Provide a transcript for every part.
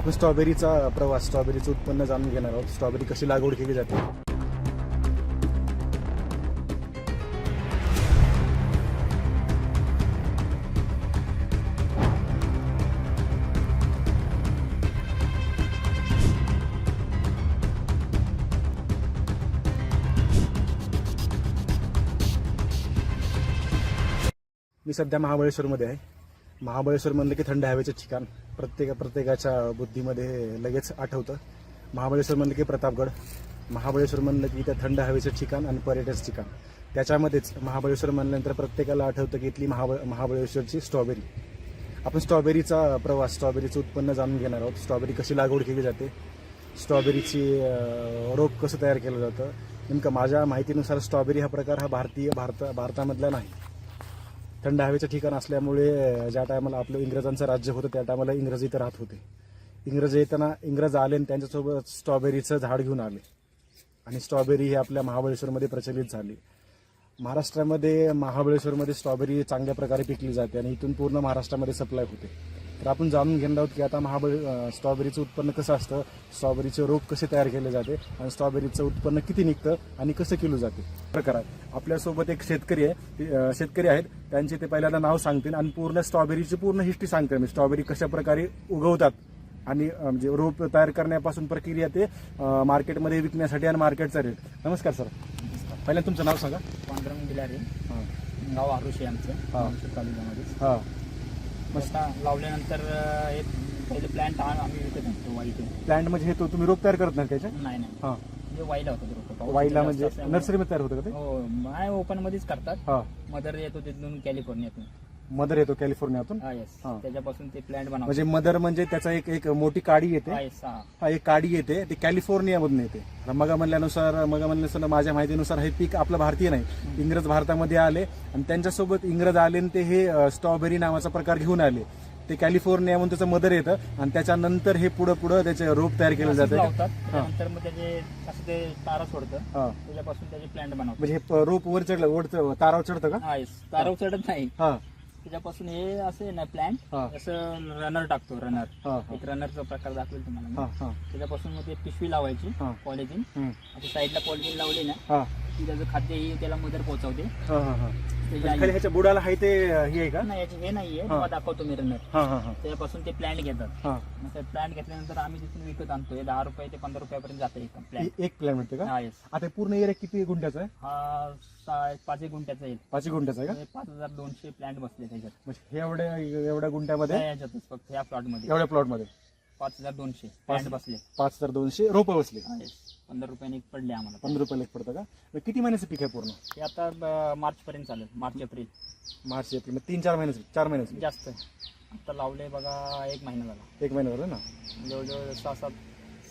आपण स्ट्रॉबेरीचा प्रवास स्ट्रॉबेरीचं उत्पन्न जाणून घेणार आहोत. स्ट्रॉबेरी कशी लागवड केली जाते? मी सध्या महाबळेश्वरमध्ये आहे. महाबळेश्वर म्हणलं की थंड हवेचं ठिकाण. प्रत्येक प्रत्येकाच्या बुद्धीमध्ये हे लगेच आठवतं. महाबळेश्वर म्हणलं की प्रतापगड. महाबळेश्वर म्हणलं की त्या थंड हवेचं ठिकाण आणि पर्यटन ठिकाण. त्याच्यामध्येच महाबळेश्वर म्हणल्यानंतर प्रत्येकाला आठवतं की इथली महाबळ महाबळेश्वरची स्ट्रॉबेरी. आपण स्ट्रॉबेरीचा प्रवास स्ट्रॉबेरीचं उत्पन्न जाणून घेणार आहोत. स्ट्रॉबेरी कशी लागवड केली जाते? स्ट्रॉबेरीची रोप कसं तयार केलं जातं? नेमकं माझ्या माहितीनुसार स्ट्रॉबेरी हा प्रकार हा भारतीय भारत भारतामधला नाही. थंड हवेचं ठिकाण असल्यामुळे ज्या टायमाला आपलं इंग्रजांचं राज्य होतं त्या टायमाला इंग्रज इथं राहत होते. इंग्रज येताना इंग्रज आले आणि त्यांच्यासोबत स्ट्रॉबेरीचं झाड घेऊन आले. आणि स्ट्रॉबेरी ही आपल्या महाबळेश्वरमध्ये प्रचलित झाली. महाराष्ट्रामध्ये महाबळेश्वरमध्ये स्ट्रॉबेरी चांगल्या प्रकारे पिकली जाते आणि इथून पूर्ण महाराष्ट्रामध्ये सप्लाय होते. तर आपण जाणून घेणार आहोत की आता महाबळे स्ट्रॉबेरीचं उत्पन्न कसं असतं स्ट्रॉबेरीचे रोप कसे तयार केले जाते आणि स्ट्रॉबेरीचं उत्पन्न किती निघतं आणि कसं केलं जाते. प्रकार आहे आपल्यासोबत एक शेतकरी आहे शेतकरी आहेत त्यांचे ते पहिल्यांदा नाव सांगतील आणि पूर्ण स्ट्रॉबेरीची पूर्ण हिस्ट्री सांगते मी स्ट्रॉबेरी कशा प्रकारे उगवतात आणि म्हणजे रोप तयार करण्यापासून प्रक्रिया ते मार्केटमध्ये विकण्यासाठी आणि मार्केटचा रेट नमस्कार सर. पहिल्यांदा तुमचं नाव सांगा. पांडुरंग बिलारी. हां. गाव आरुषी आमचं. हा. तालुक्यामध्ये. हां. मस्त लावल्यानंतर एक पहिले प्लॅन्ट आम्ही विकत आणतो वाईट प्लॅन्ट म्हणजे हे तो तुम्ही रोप तयार करत नाही त्याच्या नाही नाही. हां. म्हणजे वाईला होतं रोपं. पाऊस वाईला जास्त म्हणजे असल्यामुळे- नर्सरीमध्ये तयार होतं का ते? हो नाही ओपन मध्येच करतात. हां. मदर येतो तिथून कॅलिफोर्नियातून मदर येतो कॅलिफोर्नियातून. हा येस हा. त्याच्यापासून ते प्लॅन्ट बनवतो म्हणजे मदर म्हणजे त्याचा एक एक मोठी काडी येते. हा येस हा. हा एक काडी येते. ती कॅलिफोर्नियामधून येते. आता मगा म्हणल्यानुसार मगा म्हणल्यानुसार माझ्या माहितीनुसार हे पीक आपलं भारतीय नाही. इंग्रज भारतामध्ये आले आणि त्यांच्यासोबत इंग्रज आले आणि ते हे अं, स्ट्रॉबेरी नावाचा प्रकार घेऊन आले. ते कॅलिफोर्नियामधून त्याचं मदर येतं आणि त्याच्यानंतर हे पुढं पुढं त्याचे रोप तयार केले असंच जाते लावतात. त्यानंतर मग त्याचे असं ते तारा सोडतं. हा. त्याच्यापासून त्याचे प्लॅन्ट बनवतात. म्हणजे हे प- रोप वर चढलं वर तारावर चढतं का? हा येस तारा चढत नाही. हा. त्याच्यापासून हे असे ना प्लॅन्ट हा असं रनर टाकतो रनर हा एक रनरचा प्रकार दाखवेल तुम्हाला मी. हा त्याच्यापासून मग ते पिशवी लावायची हा. पॉलिथिन हम्म. अशी साईडला पॉलिथिन लावली ना हा त्याचं खाद्य ही त्याला मदर पोहोचवते. हा हा हा. खाली ह्याच्या बुडाला आहे ते अं, हे आहे का? नाही याचे हे नाहीये. दाखवतो मी रनर. हा हा हा. त्याच्यापासून ते प्लॅन्ट घेतात. हा. मग ते प्लॅन्ट घेतल्यानंतर आम्ही तिथून विकत आणतो. हे दहा रुपये ते पंधरा रुपयापर्यंत जातं एक प्लॅन्ट ए- एक प्लॅन मिळते का? हा येस आता पूर्ण एरिया किती गुंठ्याचा आहे? हा पाच एक गुंठ्याचा येईल पाच एक गुंठ्याचा आहे का? म्हणजे पाच हजार दोनशे प्लॅन्ट बसले त्याच्यात. म्हणजे हे एवढ्या एवढ्या गुंठ्यामध्ये? याच्यातच फक्त या प्लॉटमध्ये. एवढ्या प्लॉटमध्ये. पाच हजार दोनशे. प्लॅन्ट बसले. पाच हजार दोनशे रोपं बसले. पंधरा रुपयाने एक पडले आम्हाला. पंधरा रुपयाला एक पडतं का? मग किती महिन्याचं पीक आहे पूर्ण? ते आता मार्च पर्यंत चालेल. March April. March April. मग तीन चार महिन्याचं चार महिन्याचं जास्त. आता लावले बघा एक महिना झाला. एक महिना झाला ना? जवळजवळ सहा सात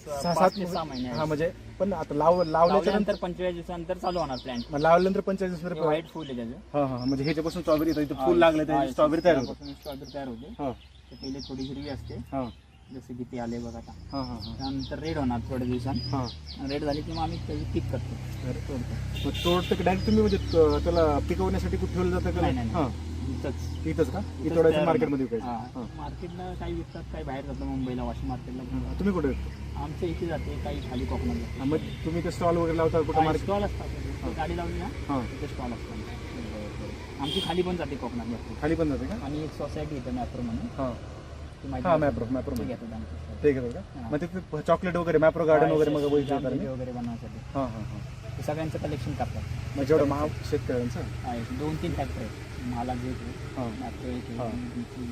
सहा सहा- सात पाच ते सहा महिने हा आहेत. म्हणजे पण आता लाव लावल्याच्या नंतर लावल्यानंतर पंचेचाळीस दिवसानंतर चालू होणार प्लॅन्ट मग लावल्यानंतर पंचेचाळीस दिवस व्हाईट फुल आहे त्याचं. हा हा म्हणजे ह्याच्यापासून स्ट्रॉबेरी येतं इथं फुल लागलं त्याची स्ट्रॉबेरी तयार होते. स्ट्रॉबेरी तयार होते. हा. ते पहिले थोडी हिरवी असते. हा. जसे की ते आले बघा आता. हा हा हा. त्यानंतर रेड होणार थोड्या दिवसांनी हा. रेड झाली की मग आम्ही त्याची पिक करतो. तोडतो मग डायरेक्ट तुम्ही म्हणजे त- त्याला पिकवण्यासाठी कुठे ठेवलं जातं का? नाही, नाही, हा. इथंच. का? इथं तयार मार्केटमध्ये होणार. विकायचं हा. मार्केटला काही विकतात काही बाहेर जातं मुंबईला वाशिम मार्केटला. हा. तुम्ही कुठे? विकता? आमच्या इथे जाते काही खाली कोकणात हा, मग तुम्ही ते स्टॉल वगैरे लावता कुठं मार्केट स्टॉल असतात. गाडी लावली ना हा. तिथे स्टॉल असतात. आमची खाली पण जाते कोकणात खाली पण जाते का? आणि एक सोसायटी येते मॅप्रो म्हणून. हा. हा. मॅप्रो मॅप्रो ते ठीक आहे का. मग ते चॉकलेट वगैरे मॅप्रो गार्डन वगैरे मग. वगैरे बनवण्यासाठी हा हा हा. ते सगळ्यांचं कलेक्शन करतात मग जेवढं महा शेतकऱ्यांचं? दोन तीन फॅक्टरी आहेत. मला जे हा. मॅप्रो एक.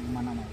मनामा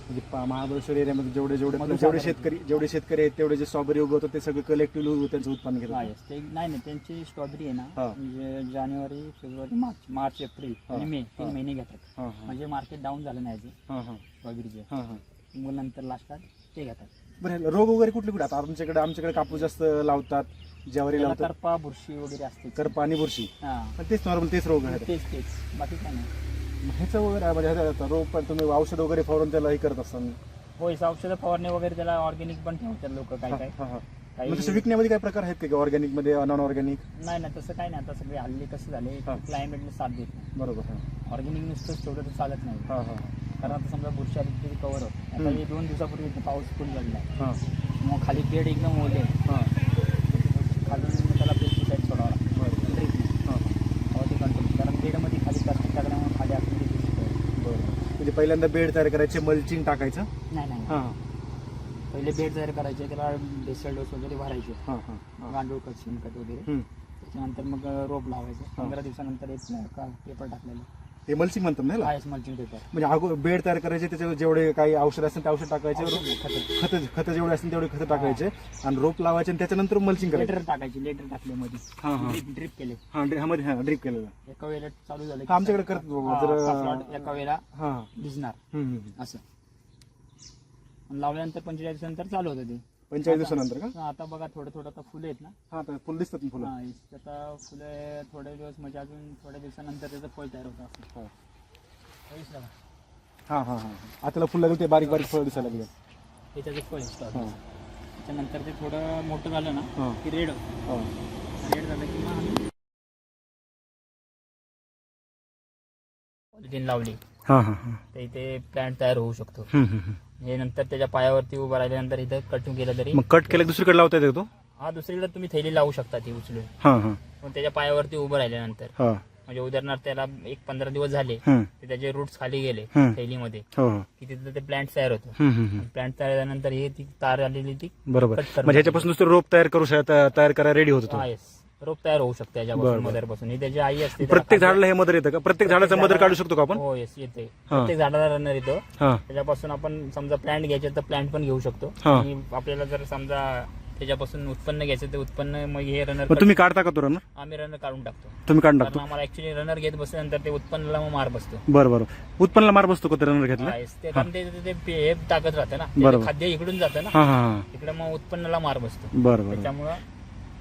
म्हणजे पा- महाबळेश्वर एरियामध्ये जेवढे जेवढे जेवढे शेतकरी जेवढे शेतकरी आहेत तेवढे जे स्ट्रॉबेरी उगवतात ते सगळे कलेक्टिव्ह त्यांचं उत्पन्न घेतात. ते नाही नाही त्यांची स्ट्रॉबेरी आहे ना हा. म्हणजे जानेवारी फेब्रुवारी मार्च मार्च एप्रिल हा. आणि मे हा. तीन महिने घेतात. हा हा. म्हणजे मार्केट डाऊन झालं नाही हा हा. स्ट्रॉबेरीचे हा हा. मग नंतर लास्टात ते घेतात. बरं रोग वगैरे कुठले कुठे? आता आमच्याकडे आमच्याकडे कापूस जास्त लावतात ज्वारी त्याला लावतात. करपा बुरशी वगैरे असते. कर पाणी बुरशी. हा. पण तेच नॉर्मल तेच रोग आहेत तेच तेच. बाकी काय नाही. ह्याचं वगैरे म्हणजे ह्याचं रोग पण तुम्ही औषध वगैरे फवारून त्याला हे करत असताना होय औषधं फवारणी वगैरे त्याला ऑर्गॅनिक पण ठेवतात लोक काय काय हा हा काही मग तसं विकण्यामध्ये काय प्रकार आहेत का ऑर्गॅनिकमध्ये नॉन ऑर्गॅनिक नाही नाही तसं काय नाही. आता सगळे हल्ली कसं झाले हा. क्लायमेटने साथ देत नाही. बरोबर हा. ऑर्गॅनिक नुसतंच ठेवलं तर चालत नाही. हा हा. कारण आता समजा बुरशी आली कवर होत आता हम्म. हे दोन दिवसापूर्वी इथं पाऊस फुल आहे हां. मग खाली बेड एकदम ओले. हां. खालून त्याला पेस्टिसाईड सोडावा लागतो ड्रीप हां हो ते कंट्रोल कारण बेडमध्ये खाली प्लास्टिक टाकल्यामुळे खाली आपली बरं म्हणजे पहिल्यांदा बेड तयार करायचे मल्चिंग टाकायचं. नाही नाही हां. पहिले बेड तयार करायचे त्याला बेसल डोस वगैरे भरायचे. हां हां गांडूळ खत शेणखत वगैरे. त्याच्यानंतर मग रोप लावायचं. पंधरा दिवसानंतर एक का पेपर टाकलेलं. हे मल्चिंग म्हणतात ना मल्चिंग पेपर म्हणजे अगोदर बेड तयार करायचे त्याच्यावर जेवढे काही औषध असतील ते औषध टाकायचे खत. खत जेवढे असतील तेवढे खत टाकायचे आणि रोप लावायचे आणि त्याच्यानंतर मल्चिंग करायचं. लेटर टाकायचे लेटर टाकले मध्ये. हां हां. ड्रिप केले. हां ड्रि- हां ड्रीप केलेलं. एका वेळेला चालू झालं हा, आमच्याकडे करतात बाबा. हा, जर- हा plot एका वेळेला हां. भिजणार. असं. आणि लावल्यानंतर पंचेचाळीस दिवसानंतर चालू होतं ते. पंचेचाळीस दिवसानंतर का? हा, आता बघा थोडं थोडं आता फुलं आहेत ना. हां तर फुल दिसतात ना फुलं. हा, इथं आता फुलं थोडे दिवस म्हणजे अजून थोड्या दिवसानंतर त्याचं फळ तयार होतं असं. हां. हे? हां हां हां. आता फुल लागेल ते बारीक बारीक फळ दिसायला लागले. हे त्याचं फळ हां. त्याच्यानंतर ते थोडं मोठं झालं ना हां. की रेड. होतं हां. रेड झालं की मग आम्ही पॉलिथिन लावली. हां हां हां. तर इथे प्लांट तयार होऊ शकतो. हं, हं, हं. हे नंतर त्याच्या पायावरती उभं राहिल्यानंतर इथं कटिंग केलं तरी मग कट केलं की दुसरीकडे लावता येतो तो? हा दुसरीकडे तुम्ही थैली लावू शकता ती उचलून. हां हां. मग त्याच्या पायावरती उभं राहिल्यानंतर. हां. म्हणजे उदाहरणार्थ त्याला एक पंधरा दिवस झाले हं, ते त्याचे रूट्स खाली गेले. थैलीमध्ये. हो हो. की तिथं ते प्लांट तयार होतो. हं, हं, हं. प्लांट तयार झाल्यानंतर हे ती तार आलेली ती बरोबर. करून म्हणजे ह्याच्यापासून दुसरं रोप तयार करू शक तयार करायला रेडी होतो तो. हा, yes. रोप तयार होऊ शकते याच्यापासून. मदरपासून ही त्याची आई असते त्याला प्रत्येक खाद्य- झाडाला हे मदर येतं का? प्रत्येक झाडाचं मदर काढू शकतो का आपण? हो येस येते. प्रत्येक झाडाला रनर येतो. हां. त्याच्यापासून आपण समजा प्लांट घ्यायचे तर प्लांट पण घेऊ शकतो. हा. आणि आपल्याला जर समजा त्याच्यापासून उत्पन्न घ्यायचं तर उत्पन्न मग हे रनर मग तुम्ही काढता का तो रनर आम्ही रनर काढून टाकतो. तुम्ही काढून कारण टाकतो? आम्हाला ऍक्च्युली रनर घेत बसल्यानंतर ते उत्पन्नाला मग मार बसतो. बरं बरं. उत्पन्नाला मार बसतो का ते रनर घेतला? हा. ते कारण ते ते- ते पे- हे टाकत राहतं ना. बरोबर. खाद्य इकडून जातं ना. हां हां हां. इकडे मग उत्पन्नाला मार बसतो. बरं बरं. त्याच्यामुळं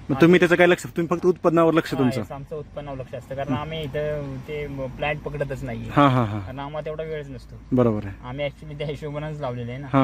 मग तुम्ही त्याचं काय लक्ष तुम्ही फक्त उत्पन्नावर लक्ष तुमचं. आमचं उत्पन्नावर लक्ष असतं. कारण आम्ही इथं ते प्लांट पकडतच नाहीये. हां हां हां. कारण आम्हाला तेवढा वेळच नसतो. बरोबर आहे. आम्ही ऍक्च्युली त्या हिशोबानेच लावलेले आहे ना. हां